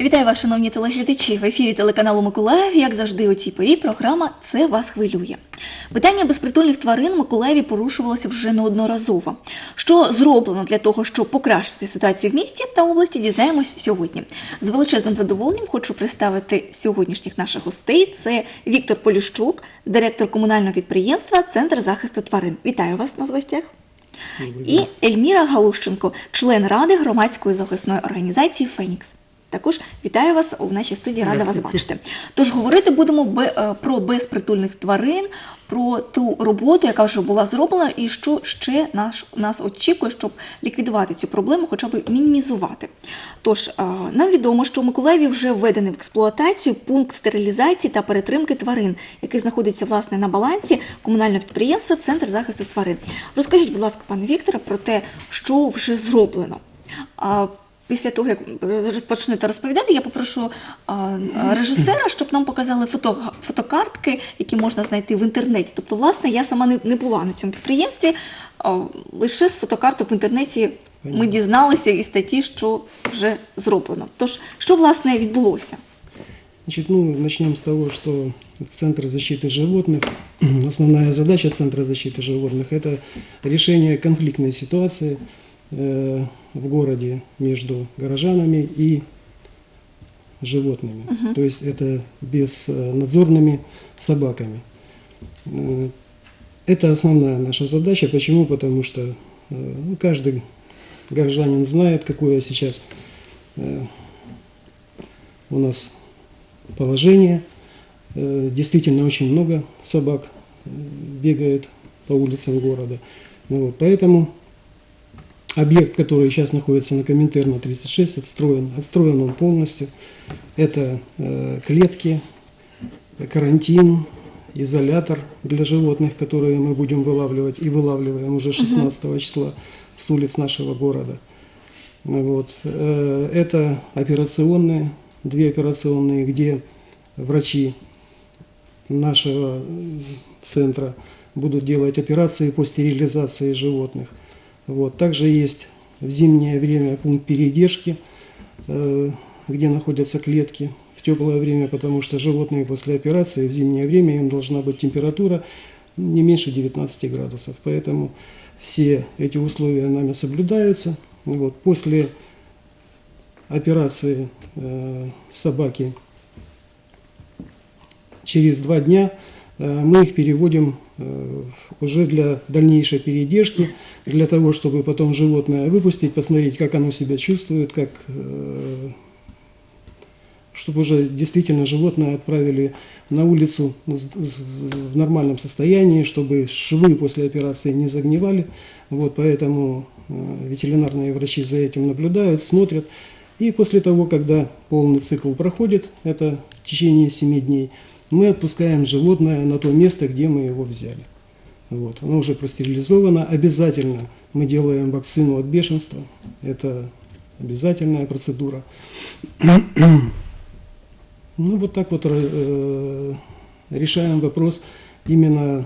Вітаю вас, шановні телеглядачі. В ефірі телеканалу Миколаїв, як завжди, у цій порі програма Це вас хвилює. Питання безпритульних тварин в Миколаєві порушувалося вже неодноразово. Що зроблено для того, щоб покращити ситуацію в місті та області, дізнаємось сьогодні. З величезним задоволенням хочу представити сьогоднішніх наших гостей. Це Віктор Полющук, директор комунального підприємства Центр захисту тварин. Вітаю вас на гостях. І Ельміра Галущенко, член ради громадської захисної організації Фенікс. Також вітаю вас у нашій студії, рада вас бачити. Тож говорити будемо е, про безпритульних тварин, про ту роботу, яка вже була зроблена, і що ще наш, нас очікує, щоб ліквідувати цю проблему, хоча б мінімізувати. Тож е, нам відомо, що в Миколаєві вже введений в експлуатацію пункт стерилізації та перетримки тварин, який знаходиться власне на балансі комунального підприємства Центр захисту тварин. Розкажіть, будь ласка, пане Вікторе, про те, що вже зроблено А, Після того, як почнете розповідати, я попрошу а, режисера, щоб нам показали фото, фотокартки, які можна знайти в інтернеті. Тобто, власне, я сама не, не була на цьому підприємстві. а, Лише з фотокарток в інтернеті ми дізналися із статті, що вже зроблено. Тож, що власне відбулося? Значит, ну, начнем с того, что Центр защиты животных, основная задача Центра защиты животных – это решение конфликтной ситуации э, в городе между горожанами и животными. То есть это безнадзорными собаками. Э, Это основная наша задача. Почему? Потому что э, ну, каждый горожанин знает, какое сейчас э, у нас положение. Э, Действительно очень много собак э, бегает по улицам города. Ну вот, поэтому объект, который сейчас находится на Коминтерна 36, отстроен, отстроен он полностью. Это э, клетки, карантин, изолятор для животных, которые мы будем вылавливать и вылавливаем уже 16 числа с улиц нашего города. Вот. Э, Это операционные, две операционные, где врачи нашего м, центра будут делать операции по стерилизации животных. Вот. Также есть в зимнее время пункт передержки, э, где находятся клетки в теплое время, потому что животные после операции в зимнее время им должна быть температура не меньше 19 градусов. Поэтому все эти условия нами соблюдаются. Вот. После операции э, собаки через два дня э, мы их переводим уже для дальнейшей передержки, для того, чтобы потом животное выпустить, посмотреть, как оно себя чувствует, как, э, чтобы уже действительно животное отправили на улицу в нормальном состоянии, чтобы швы после операции не загнивали. Вот, поэтому э, ветеринарные врачи за этим наблюдают, смотрят. И после того, когда полный цикл проходит, это в течение 7 дней, мы отпускаем животное на то место, где мы его взяли. Вот. Оно уже простерилизовано. Обязательно мы делаем вакцину от бешенства. Это обязательная процедура. Ну, вот так вот э, решаем вопрос именно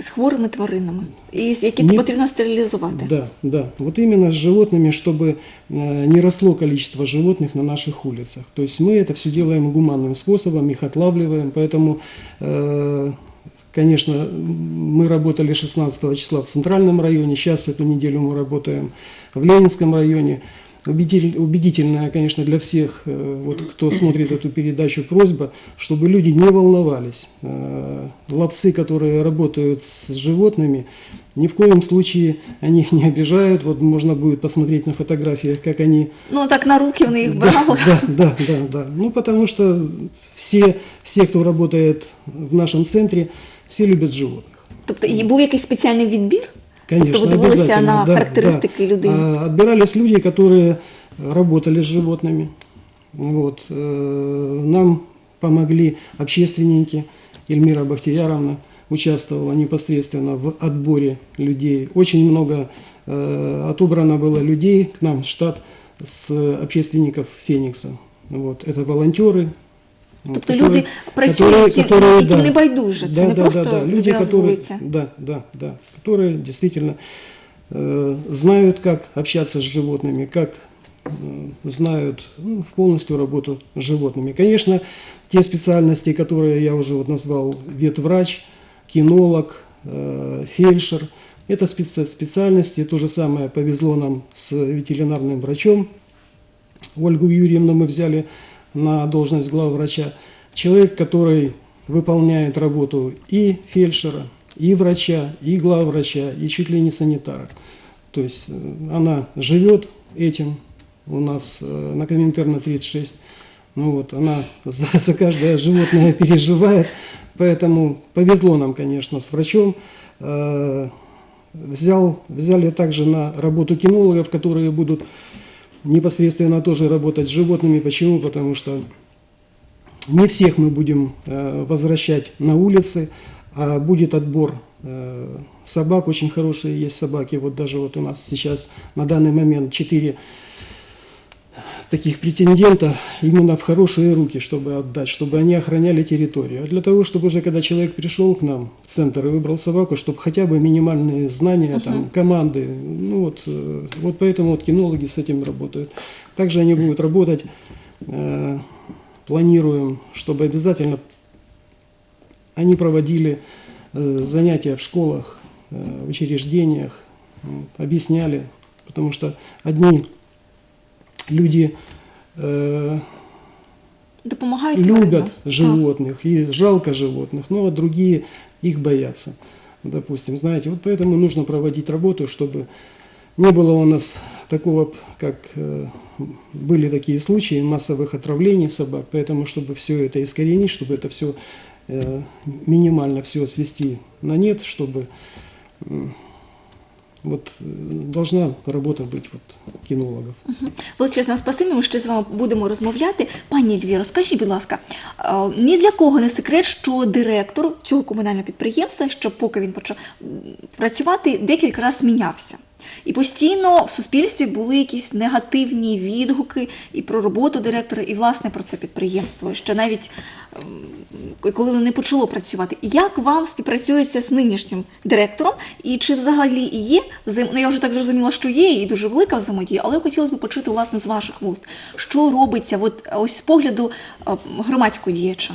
З хворими тваринами, і з- які Ні. потрібно стерилізувати. Да, да. Вот именно с животными, чтобы э, не росло количество животных на наших улицах. То есть мы это все делаем гуманным способом, их отлавливаем. Поэтому, э, конечно, м, мы работали 16 числа в центральном районе, сейчас эту неделю мы работаем в Ленинском районе. Убедитель- убедительная, конечно, для всех, э, вот, кто смотрит эту передачу, просьба, чтобы люди не волновались. Э, Ловцы, которые работают с животными, ни в коем случае они их не обижают. Вот можно будет посмотреть на фотографиях, как они Ну так на руки вони їх брали. да, да, да, да. Ну, потому что все, все, кто работает в нашем центре, все любят животных. Тобто і був якийсь спеціальний відбір? Конечно, тобто ви дивилися обязательно, на да, характеристики да. людини. А, Отбирались люди, которые работали с животными. Вот. э, Нам помогли общественники. Эльмира Бахтияровна участвовала непосредственно в отборе людей. Очень много э, отобрано было людей к нам в штат с общественников Феникса. Вот. Это волонтеры. Вот, Тобто которые- люди працюють, які- яким не байдуже, це не просто Люди, людина з которые, да, да, да, которые действительно э, знают, как общаться с животными, как э, знают ну, полностью работу с животными. Конечно, те специальности, которые я уже вот назвал, ветврач, кинолог, э, фельдшер, это специ- специальности. То же самое повезло нам с ветеринарным врачом. Ольгу Юрьевну мы взяли на должность главврача. Человек, который выполняет работу и фельдшера, и врача, и главврача, и чуть ли не санитара. То есть э, она живет этим у нас э, на Коминтерна 36. Ну вот, она за, за каждое животное переживает, поэтому повезло нам, конечно, с врачом. Э, Взял, взяли также на работу кинологов, которые будут непосредственно тоже работать с животными. Почему? Потому что не всех мы будем э, возвращать на улицы, а будет отбор э, собак, очень хорошие есть собаки. Вот даже вот у нас сейчас на данный момент 4 таких претендента именно в хорошие руки, чтобы отдать, чтобы они охраняли территорию. А для того, чтобы уже когда человек пришел к нам в центр и выбрал собаку, чтобы хотя бы минимальные знания, там, команды, ну вот, э, вот поэтому вот кинологи с этим работают. Также они будут работать, э, планируем, чтобы обязательно они проводили э, занятия в школах, э, в учреждениях, вот, объясняли, потому что одни люди э, любят тваринам. животных и жалко животных, но другие их боятся. Допустим, знаете, вот поэтому нужно проводить работу, чтобы не было у нас такого, как э, были такие случаи массовых отравлений собак, поэтому чтобы все это искоренить, чтобы это все э, минимально все свести на нет, чтобы м, вот э, должна робота бути вот кинологов. Величезне спасибі, ми ще з вами будемо розмовляти. Пані Ельвіро, скажіть, будь ласка, е, ні для кого не секрет, що директор цього комунального підприємства, що поки він почав працювати, декілька разів мінявся. І постійно в суспільстві були якісь негативні відгуки і про роботу директора, і власне про це підприємство. Ще навіть ем, коли воно не почало працювати. Як вам співпрацюється з нинішнім директором? І чи взагалі є. Ну, я вже так зрозуміла, що є і дуже велика взаємодія, але хотілося б почути власне з ваших вуст, що робиться, от ось з погляду е, громадського діяча.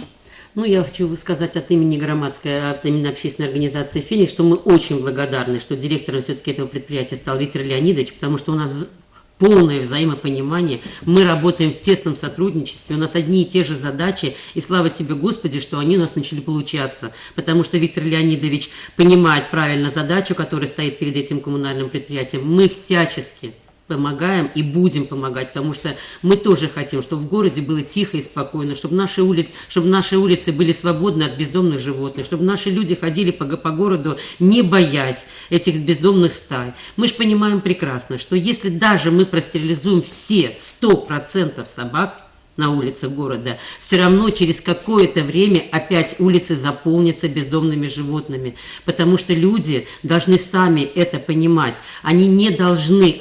Ну, я хочу сказать от имени громадской, от имени общественной организации «Феникс», что мы очень благодарны, что директором все-таки этого предприятия стал Виктор Леонидович, потому что у нас полное взаимопонимание, мы работаем в тесном сотрудничестве, у нас одни и те же задачи, и слава тебе, Господи, что они у нас начали получаться, потому что Виктор Леонидович понимает правильно задачу, которая стоит перед этим коммунальным предприятием. Мы всячески помогаем и будем помогать, потому что мы тоже хотим, чтобы в городе было тихо и спокойно, чтобы наши улицы, чтобы наши улицы были свободны от бездомных животных, чтобы наши люди ходили по, по городу, не боясь этих бездомных стай. Мы же понимаем прекрасно, что если даже мы простерилизуем все 100% собак, на улицах города, все равно через какое-то время опять улицы заполнятся бездомными животными, потому что люди должны сами это понимать. Они не должны,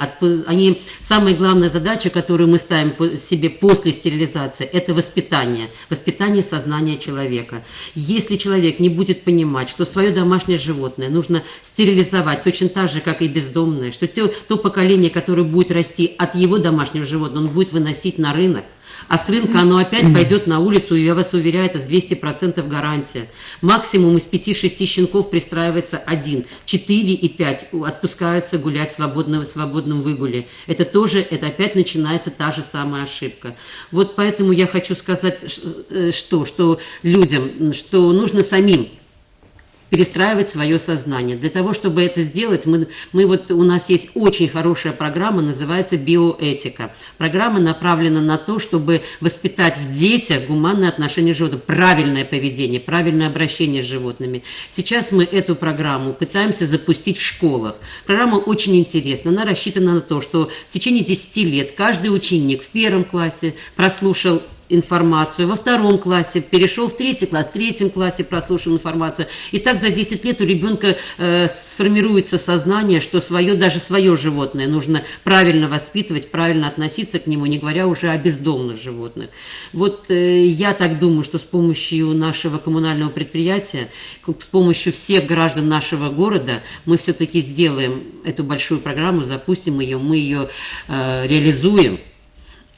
они, самая главная задача, которую мы ставим себе после стерилизации, это воспитание, воспитание сознания человека. Если человек не будет понимать, что свое домашнее животное нужно стерилизовать точно так же, как и бездомное, что те- то поколение, которое будет расти от его домашнего животного, он будет выносить на рынок, а с рынка оно опять пойдет на улицу, и я вас уверяю, это с 200% гарантия. Максимум из 5-6 щенков пристраивается один. 4 и 5 отпускаются гулять в свободном, в свободном выгуле. Это тоже, это опять начинается та же самая ошибка. Вот поэтому я хочу сказать, э, что, что людям, что нужно самим перестраивать свое сознание. Для того, чтобы это сделать, мы, мы вот, у нас есть очень хорошая программа, называется биоэтика. Программа направлена на то, чтобы воспитать в детях гуманное отношение к животным, правильное поведение, правильное обращение с животными. Сейчас мы эту программу пытаемся запустить в школах. Программа очень интересна. Она рассчитана на то, что в течение 10 лет каждый ученик в первом классе прослушал информацию, во втором классе перешел в третий класс, в третьем классе прослушал информацию. И так за 10 лет у ребенка э, сформируется сознание, что свое, даже свое животное нужно правильно воспитывать, правильно относиться к нему, не говоря уже о бездомных животных. Вот э, я так думаю, что с помощью нашего коммунального предприятия, с помощью всех граждан нашего города мы все-таки сделаем эту большую программу, запустим ее, мы ее э, реализуем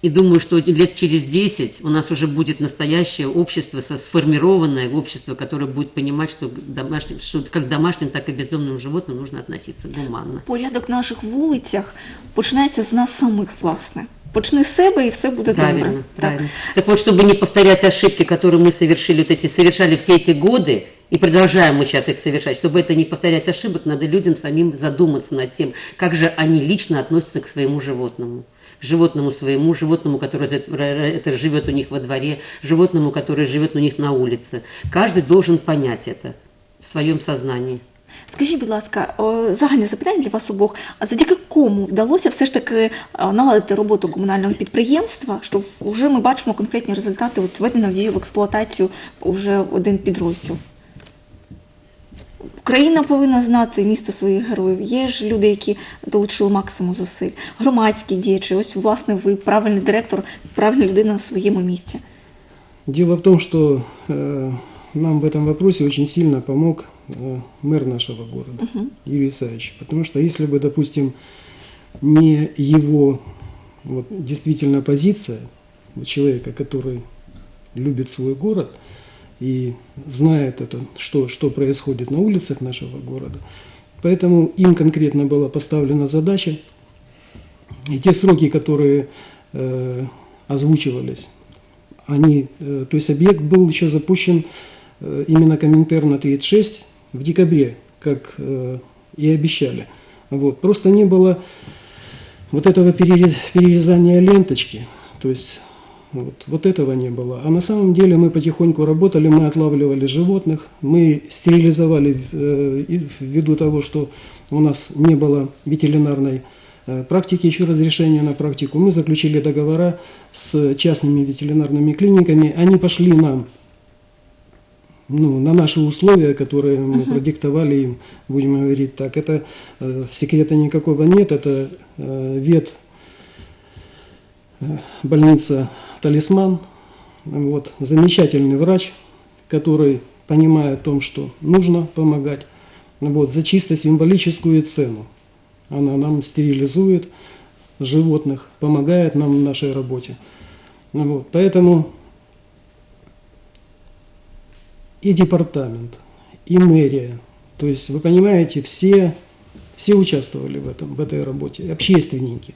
И думаю, что лет через 10 у нас уже будет настоящее общество, со- сформированное общество, которое будет понимать, что, домашним, что как к домашним, так и бездомным животным нужно относиться гуманно. Порядок наших вулицях починається з нас самих, власне. Почни з себе і все буде Правильно, добре. правильно. Так вот, чтобы не повторять ошибки, которые мы совершили, вот эти, совершали все эти годы, и продолжаем мы сейчас их совершать, чтобы это не повторять ошибок, надо людям самим задуматься над тем, как же они лично относятся к своему животному К животному своему, животному, которое за- это живет у них во дворе, животному, которое живет у них на улице. Каждый должен понять это в своем сознании. Скажіть, будь ласка, о, загальне запитання для вас обох. А завдяки кому вдалося все ж таки е, наладити роботу комунального підприємства, що вже ми бачимо конкретні результати, от введено в дію в експлуатацію вже один підрозділ? Україна повинна знати місто своїх героїв. Є ж люди, які долучили максимум зусиль, громадські діячі. Ось, власне, ви правильний директор, правильна людина на своєму місці. Дело в том, что э, нам в этом вопросе очень сильно помог э, мэр нашего города, Юрий Исаевич. Потому что если бы, допустим, не его вот, действительно позиция вот человека, который любит свой город и знает это, что, что происходит на улицах нашего города, поэтому им конкретно была поставлена задача, и те сроки, которые э, озвучивались, они, э, то есть объект был еще запущен э, именно Коминтерна 36 в декабре, как э, и обещали. Вот. Просто не было вот этого перерез- перерезания ленточки, то есть вот, вот этого не было. А на самом деле мы потихоньку работали, мы отлавливали животных, мы стерилизовали э, ввиду того, что у нас не было ветеринарной э, практики, еще разрешения на практику, мы заключили договора с частными ветеринарными клиниками, они пошли нам ну, на наши условия, которые мы продиктовали им, будем говорить так. Это э, секрета никакого нет, это э, вет э, больница Талисман, вот, замечательный врач, который понимает о том, что нужно помогать, вот, за чисто символическую цену. Она нам стерилизует животных, помогает нам в нашей работе. Вот, поэтому и департамент, и мэрия, то есть вы понимаете, все, все участвовали в, этом, в этой работе, общественники.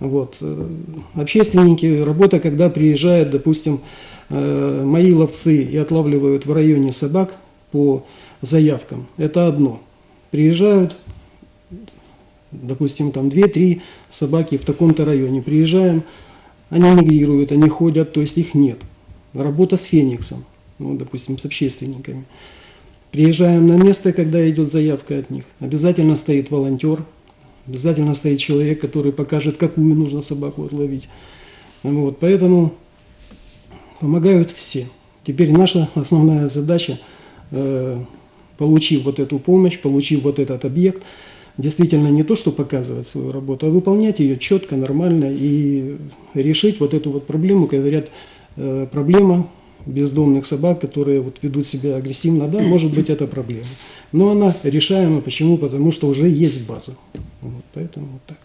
Вот. э, Общественники, работа, когда приезжают, допустим, э, мои ловцы и отлавливают в районе собак по заявкам, это одно. Приезжают, допустим, там 2-3 собаки в таком-то районе. Приезжаем, они мигрируют, они ходят, то есть их нет. Работа с Фениксом, ну, допустим, с общественниками. Приезжаем на место, когда идет заявка от них. Обязательно стоит волонтер, обязательно стоит человек, который покажет, какую нужно собаку отловить. Вот, поэтому помогают все. Теперь наша основная задача, э, получив вот эту помощь, получив вот этот объект, действительно не то, что показывать свою работу, а выполнять ее четко, нормально и решить вот эту вот проблему, как говорят, э, проблема бездомных собак, которые вот ведут себя агрессивно, да, может быть это проблема. Но она решаема. Почему? Потому что уже есть база. Вот, поэтому вот так.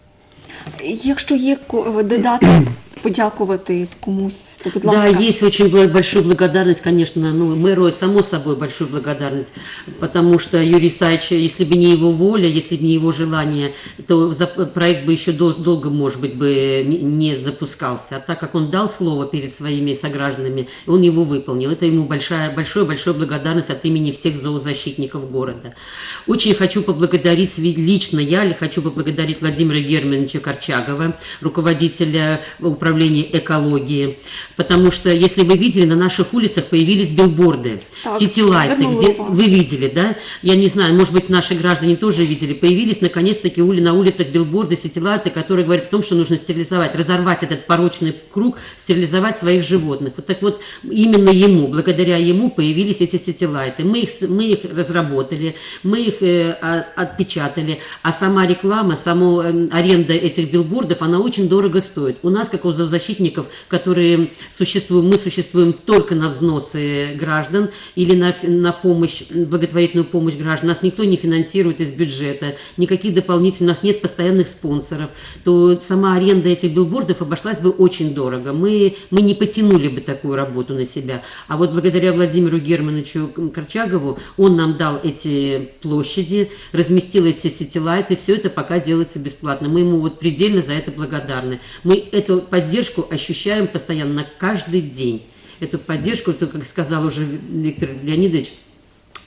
Якщо є ко- додати, подякувати комусь, то будь ласка. Да, есть очень большая благодарность, конечно, ну, мэру, само собой, большую благодарность, потому что Юрий Исаевич, если бы не его воля, если бы не его желание, то проект бы еще дол- долго, может быть, бы не- допускался. А так как он дал слово перед своими согражданами, он его выполнил. Это ему большая, большая-большая благодарность от имени всех зоозащитников города. Очень хочу поблагодарить, лично я ли хочу поблагодарить Владимира Германовича Корчагова, руководителя управления экологии, потому что, если вы видели, на наших улицах появились билборды, развернула где увагу. вы видели, да? Я не знаю, может быть, наши граждане тоже видели. Появились, наконец-таки, ули- на улицах билборды, сетилайты, которые говорят о том, что нужно стерилизовать, разорвать этот порочный круг, стерилизовать своих животных. Вот так вот, именно ему, благодаря ему появились эти сетилайты. Мы их, мы их разработали, мы их э, а- отпечатали, а сама реклама, сама аренда этих билбордов, она очень дорого стоит. У нас, как у зоозащитников, которые существуем, мы существуем только на взносы граждан или на, на помощь, благотворительную помощь граждан. Нас никто не финансирует из бюджета, никаких дополнительных, у нас нет постоянных спонсоров, то сама аренда этих билбордов обошлась бы очень дорого. Мы, мы не потянули бы такую работу на себя. А вот благодаря Владимиру Германовичу Корчагову он нам дал эти площади, разместил эти сетилайты, все это пока делается бесплатно. Мы ему вот предельно за это благодарны. Мы эту поддержку ощущаем постоянно каждый день. Эту поддержку, то, как сказал уже Виктор Леонидович,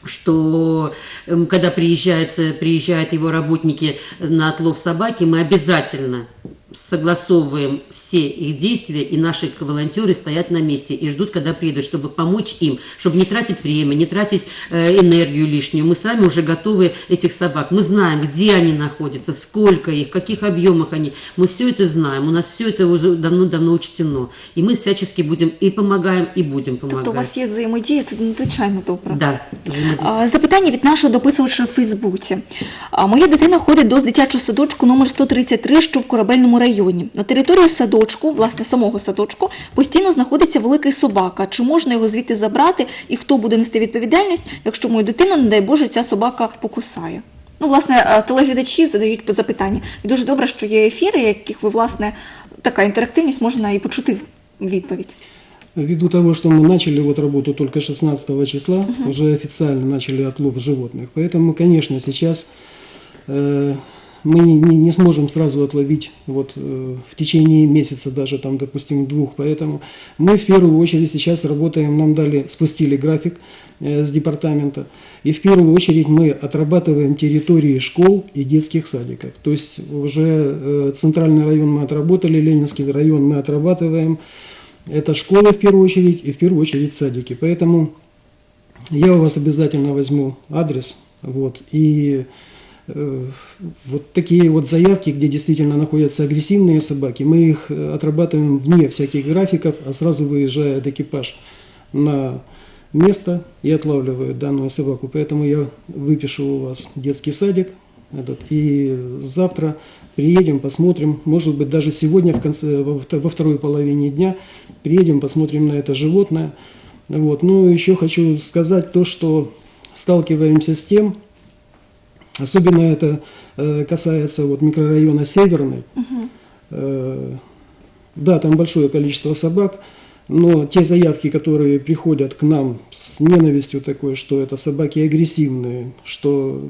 что эм, когда приезжается, приезжают его работники на отлов собаки, мы обязательно согласовываем все их действия, и наши волонтеры стоят на месте и ждут, когда приедут, чтобы помочь им, чтобы не тратить время, не тратить э, энергию лишнюю. Мы сами уже готовы этих собак. Мы знаем, где они находятся, сколько их, в каких объемах они. Мы все это знаем. У нас все это уже давно-давно учтено. И мы всячески будем и помогаем, и будем помогать. Тобто у вас є взаємодія, це надзвичайно добре. Да, взаимодействие. А, Запитання від нашого дописувача в Фейсбуці. А, Моя дитина ходить до дитячого садочку номер 133, що в корабельному районі. На території садочку, власне, самого садочку, постійно знаходиться великий собака. Чи можна його звідти забрати і хто буде нести відповідальність, якщо мою дитину, не дай Боже, ця собака покусає? Ну, власне, а, телеглядачі задають запитання. І дуже добре, що є ефіри, яких ви, власне, така інтерактивність можна і почути відповідь. Ввиду того, что мы начали вот работу только 16 числа, уже официально начали отлов животных. Поэтому, конечно, сейчас э, мы не, не- не сможем сразу отловить вот, э, в течение месяца, даже там, допустим, двух. Поэтому мы в первую очередь сейчас работаем, нам дали, спустили график э, с департамента. И в первую очередь мы отрабатываем территории школ и детских садиков. То есть уже э, центральный район мы отработали, Ленинский район мы отрабатываем. Это школы в первую очередь и в первую очередь садики. Поэтому я у вас обязательно возьму адрес. Вот, и вот такие вот заявки, где действительно находятся агрессивные собаки, мы их э, отрабатываем вне всяких графиков, а сразу выезжает экипаж на место и отлавливают данную собаку. Поэтому я выпишу у вас детский садик, этот, и завтра приедем, посмотрим, может быть, даже сегодня в конце, во второй половине дня приедем, посмотрим на это животное. Вот. Ну, еще хочу сказать то, что сталкиваемся с тем, особенно это э, касается вот микрорайона Северный, Э, да, там большое количество собак, но те заявки, которые приходят к нам с ненавистью такой, что это собаки агрессивные, что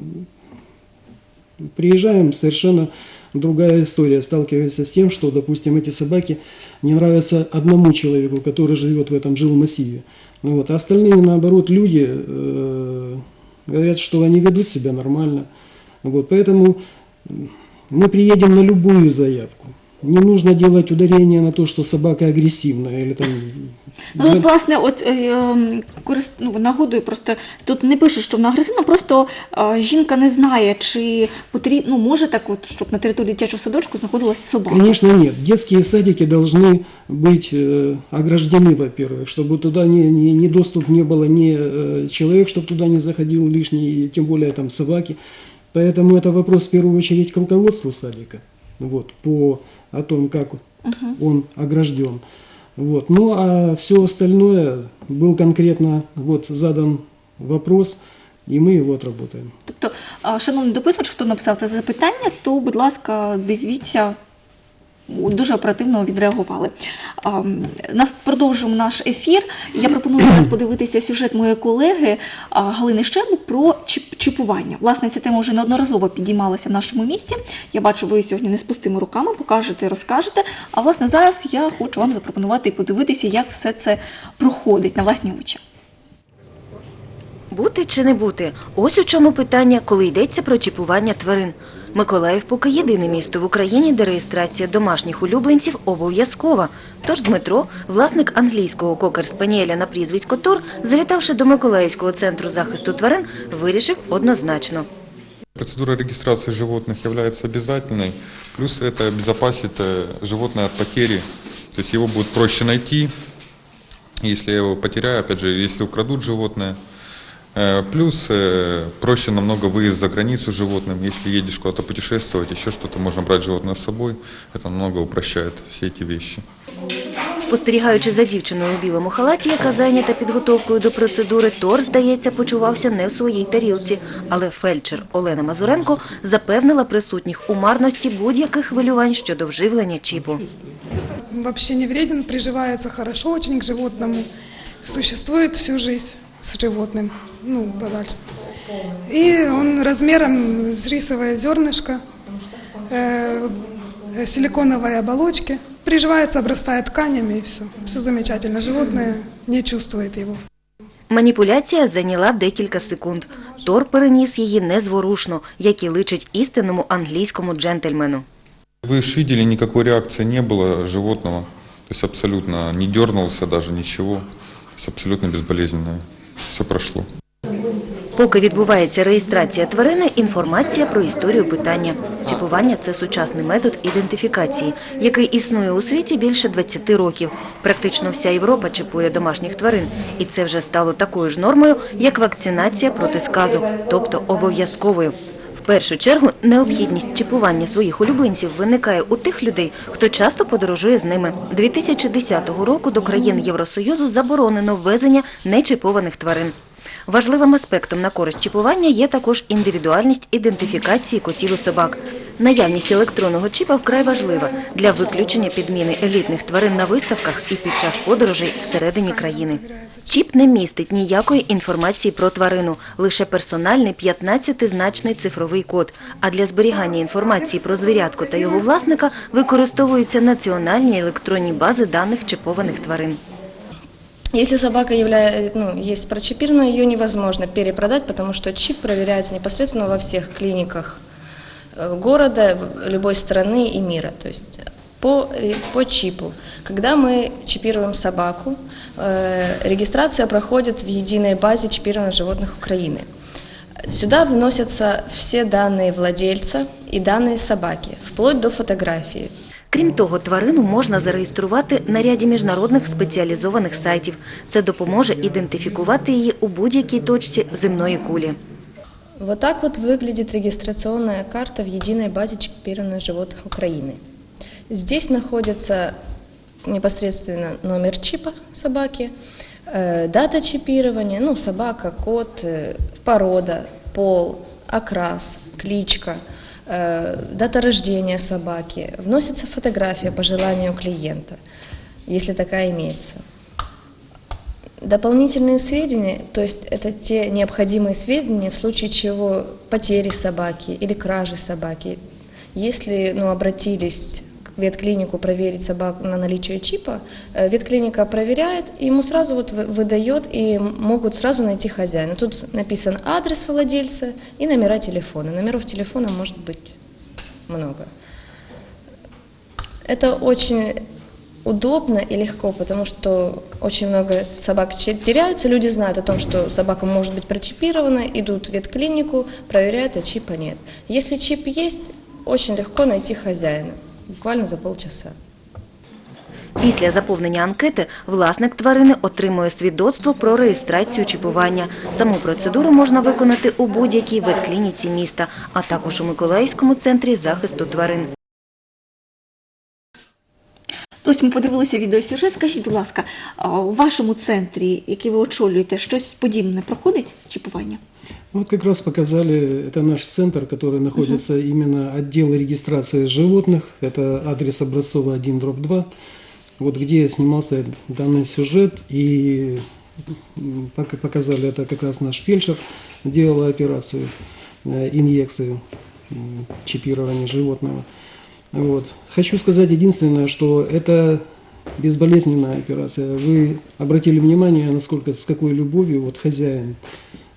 приезжаем, совершенно другая история, сталкиваемся с тем, что, допустим, эти собаки не нравятся одному человеку, который живет в этом жилмассиве. Ну Вот. А остальные, наоборот, люди э, говорят, что они ведут себя нормально. Вот. Поэтому мы приедем на любую заявку. Не нужно делать ударение на то, что собака агрессивная или там... Ну, тут, власне, от е, ем, корис... ну, нагодую, просто тут не пише, що вона агресивна, просто е, жінка не знає, чи потрібно, ну, може так, от, щоб на території дитячого садочку знаходилася собака. Конечно, нет. Детские садики должны быть э, ограждены, во-первых, чтобы туда ни, ни, ни доступ не было, ни э, человек, чтобы туда не заходил лишний, и тем более там собаки. Поэтому это вопрос в первую очередь к руководству садика, вот, по о том, как он огражден. Вот. Ну а все остальное был конкретно вот задан вопрос, и мы его отработаем. Тобто, е, шановний дописувач, хто написав це запитання, то, будь ласка, дивіться. Дуже оперативно відреагували. Нас продовжуємо наш ефір. Я пропоную зараз подивитися сюжет моєї колеги Галини Щербу про чіпування. Власне, ця тема вже неодноразово підіймалася в нашому місті. Я бачу, ви сьогодні не з пустими руками, покажете, розкажете. А власне зараз я хочу вам запропонувати і подивитися, як все це проходить на власні очі. Бути чи не бути? Ось у чому питання, коли йдеться про чіпування тварин. Миколаїв поки єдине місто в Україні, де реєстрація домашніх улюбленців обов'язкова. Тож Дмитро, власник англійського кокер-спаніеля на прізвисько Тор, завітавши до Миколаївського центру захисту тварин, вирішив однозначно. Процедура регистрации животных является обязательной, плюс это обезопасит э, животное от потери, то есть его будет проще найти, если я его потеряю, опять же, если украдут животное. Э, Плюс э, проще намного выезд за границу с животным, если едешь куда-то путешествовать, еще что-то, можно брать животное с собой, это намного упрощает все эти вещи. Спостерігаючи за дівчиною у білому халаті, яка зайнята підготовкою до процедури, Тор, здається, почувався не в своїй тарілці. Але фельдшер Олена Мазуренко запевнила присутніх у марності будь-яких хвилювань щодо вживлення чіпу. вообще не вреден, приживается хорошо очень к животному, существует всю жизнь с животным, ну, подальше. И он размером с рисовое зернышко, э, э, силиконовой оболочки, приживается, обрастает тканями и все. Все замечательно, животное не чувствует его. Маніпуляція зайняла декілька секунд. Тор переніс її незворушно, як і личить істинному англійському джентльмену. Вы же видели, никакой реакции не было животного. То есть абсолютно не дернулся даже ничего. То есть абсолютно безболезненное. Все прошло. Поки відбувається реєстрація тварини, інформація про історію питання. Чіпування – це сучасний метод ідентифікації, який існує у світі більше 20 років. Практично вся Європа чіпує домашніх тварин. І це вже стало такою ж нормою, як вакцинація проти сказу, тобто обов'язковою. В першу чергу необхідність чіпування своїх улюбленців виникає у тих людей, хто часто подорожує з ними. 2010 року до країн Євросоюзу заборонено ввезення нечіпованих тварин. Важливим аспектом на користь чіпування є також індивідуальність ідентифікації котів і собак. Наявність електронного чіпа вкрай важлива для виключення підміни елітних тварин на виставках і під час подорожей всередині країни. Чіп не містить ніякої інформації про тварину, лише персональний 15-значний цифровий код. А для зберігання інформації про звірятку та його власника використовуються національні електронні бази даних чіпованих тварин. Если собака является, ну, есть прочипирована, ее невозможно перепродать, потому что чип проверяется непосредственно во всех клиниках э, города, любой страны и мира. То есть по, по чипу. Когда мы чипируем собаку, э, регистрация проходит в единой базе чипированных животных Украины. Сюда вносятся все данные владельца и данные собаки, вплоть до фотографии. Крім того, тварину можна зареєструвати на ряді міжнародних спеціалізованих сайтів. Це допоможе ідентифікувати її у будь-якій точці земної кулі. Вот так вот выглядит регистрационная карта в единой базе чипированных животных Украины. Здесь находится непосредственно номер чипа собаки, э, дата чипирования, ну, собака, кот, э, порода, пол, окрас, кличка, э, дата рождения собаки. Вносится фотография по желанию клиента, если такая имеется. Дополнительные сведения, то есть это те необходимые сведения в случае чего потери собаки или кражи собаки. Если ну, обратились ветклинику проверить собаку на наличие чипа, э, ветклиника проверяет, ему сразу вот вы- выдает, и могут сразу найти хозяина. Тут написан адрес владельца и номера телефона. Номеров телефона может быть много. Это очень удобно и легко, потому что очень много собак теряются, люди знают о том, что собака может быть прочипирована, идут в ветклинику, проверяют, а чипа нет. Если чип есть, очень легко найти хозяина, буквально за полчаса. Після заповнення анкети власник тварини отримує свідоцтво про реєстрацію чіпування. Саму процедуру можна виконати у будь-якій ветклініці міста, а також у Миколаївському центрі захисту тварин. Ось ми подивилися відеосюжет. Скажіть, будь ласка, а у вашому центрі, який ви очолюєте, щось подібне проходить чіпування? Ну, Вот как раз показали, это наш центр, который находится именно отдел регистрации животных, это адрес Образцова 1, дробь 2, вот где снимался данный сюжет, и м, пок- показали, это как раз наш фельдшер делал операцию, э, инъекцию м, чипирования животного. Вот. Хочу сказать единственное, что это безболезненная операция. Вы обратили внимание, насколько, с какой любовью вот хозяин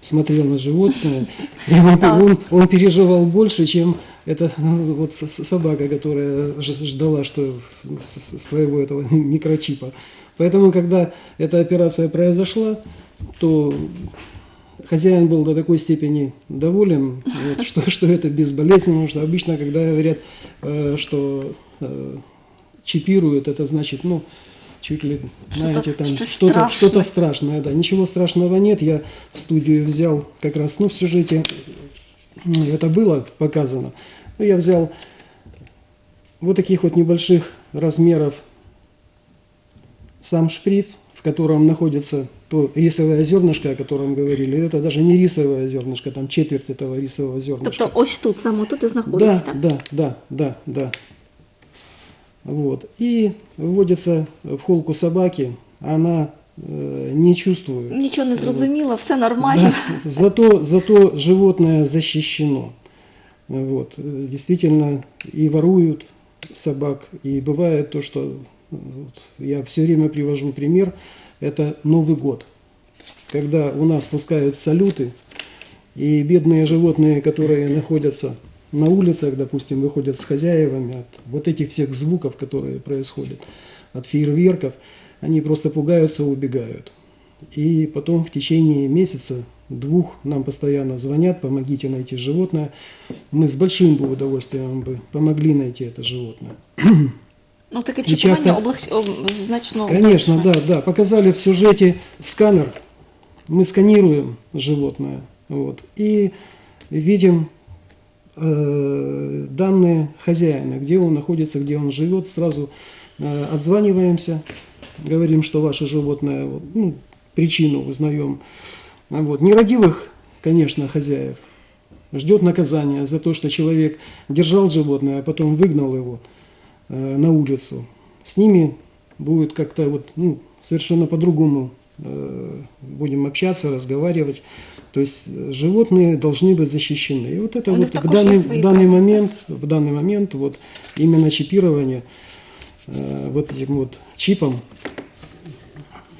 смотрел на животное, и он, он, он переживал больше, чем эта ну, вот собака, которая ждала, что своего этого микрочипа. Поэтому, когда эта операция произошла, то хозяин был до такой степени доволен, вот, что, что это безболезненно, потому что обычно, когда говорят, э, что э, чипируют, это значит, ну, чуть ли, знаете, там что-то что-то страшное. да. Ничего страшного нет. Я в студию взял как раз, ну, в сюжете это было показано. Ну, я взял вот таких вот небольших размеров сам шприц, котором находится то рисовое зернышко, о котором говорили, это даже не рисовое зернышко, там четверть этого рисового зернышка. Тобто ось тут, саме тут і знаходиться, Да, так? да, да, да, да. Вот. И вводится в холку собаки, она э, не чувствует. Нічого не зрозуміло, все нормально. Да, зато, зато животное защищено. Вот. Э, Действительно, и воруют собак, и бывает то, что э, вот, я все время привожу пример, это Новый год, когда у нас пускают салюты, и бедные животные, которые находятся на улицах, допустим, выходят с хозяевами от вот этих всех звуков, которые происходят, от фейерверков, они просто пугаются убегают. И потом в течение месяца, двух нам постоянно звонят, помогите найти животное. Мы с большим бы удовольствием бы помогли найти это животное. Ну, таке І чіпування часто- облег... о, значно Конечно, облегшує. да, да. Показали в сюжете сканер. Мы сканируем животное. Вот, и видим э, данные хозяина, где он находится, где он живет. Сразу э, отзваниваемся, говорим, что ваше животное, вот, ну, причину узнаем. А Вот. Нерадивых, конечно, хозяев ждет наказание за то, что человек держал животное, а потом выгнал его э, на улицу. С ними будет как-то вот, ну, совершенно по-другому э, будем общаться, разговаривать. То есть э, животные должны быть защищены. И вот это У вот в данный, в данный момент, в данный момент вот именно чипирование э, вот этим вот чипом,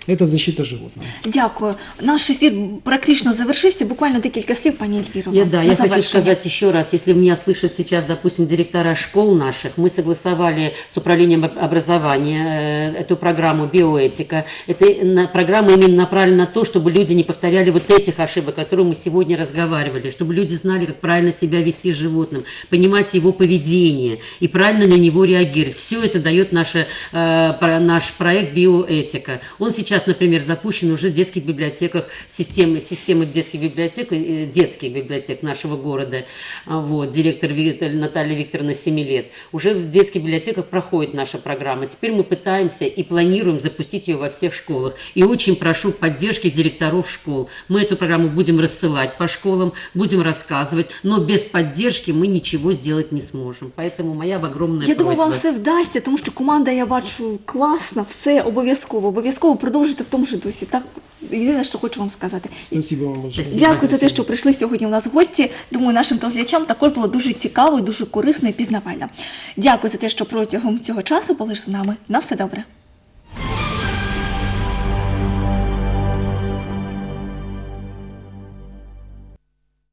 это защита животного. Дякую. Наш ефір практично завершився. Буквально декілька слів, пані Ельвіро. Я, да, на я хочу завершення. сказать еще раз, если меня слышат сейчас, допустим, директора школ наших, мы согласовали с управлением об- образования э, эту программу «Биоэтика». Эта на- программа именно направлена на то, чтобы люди не повторяли вот этих ошибок, о которых мы сегодня разговаривали, чтобы люди знали, как правильно себя вести с животным, понимать его поведение и правильно на него реагировать. Все это дает наша, э, про- наш проект «Биоэтика». Он сейчас, например, запущен уже в детских библиотеках, системы, системы детских библиотек, э, детских библиотек нашего города. А, Вот, директор Наталья Викторовна 7 лет. Уже в детских библиотеках проходит наша программа. Теперь мы пытаемся и планируем запустить ее во всех школах. И очень прошу поддержки директоров школ. Мы эту программу будем рассылать по школам, будем рассказывать, но без поддержки мы ничего сделать не сможем. Поэтому моя огромная Я просьба. думаю, вам все вдасться, тому що команда, я бачу, класна, все обов'язково. Обов'язково продовжуйте в тому ж дусі. Так, єдине, що хочу вам сказати. Спасибо вам дуже. Дякую за те, що прийшли сьогодні у нас в гості. Думаю, нашим телеглядачам також було дуже цікаво і дуже корисно і пізнавально. Дякую за те, що протягом цього часу були ж з нами. На все добре.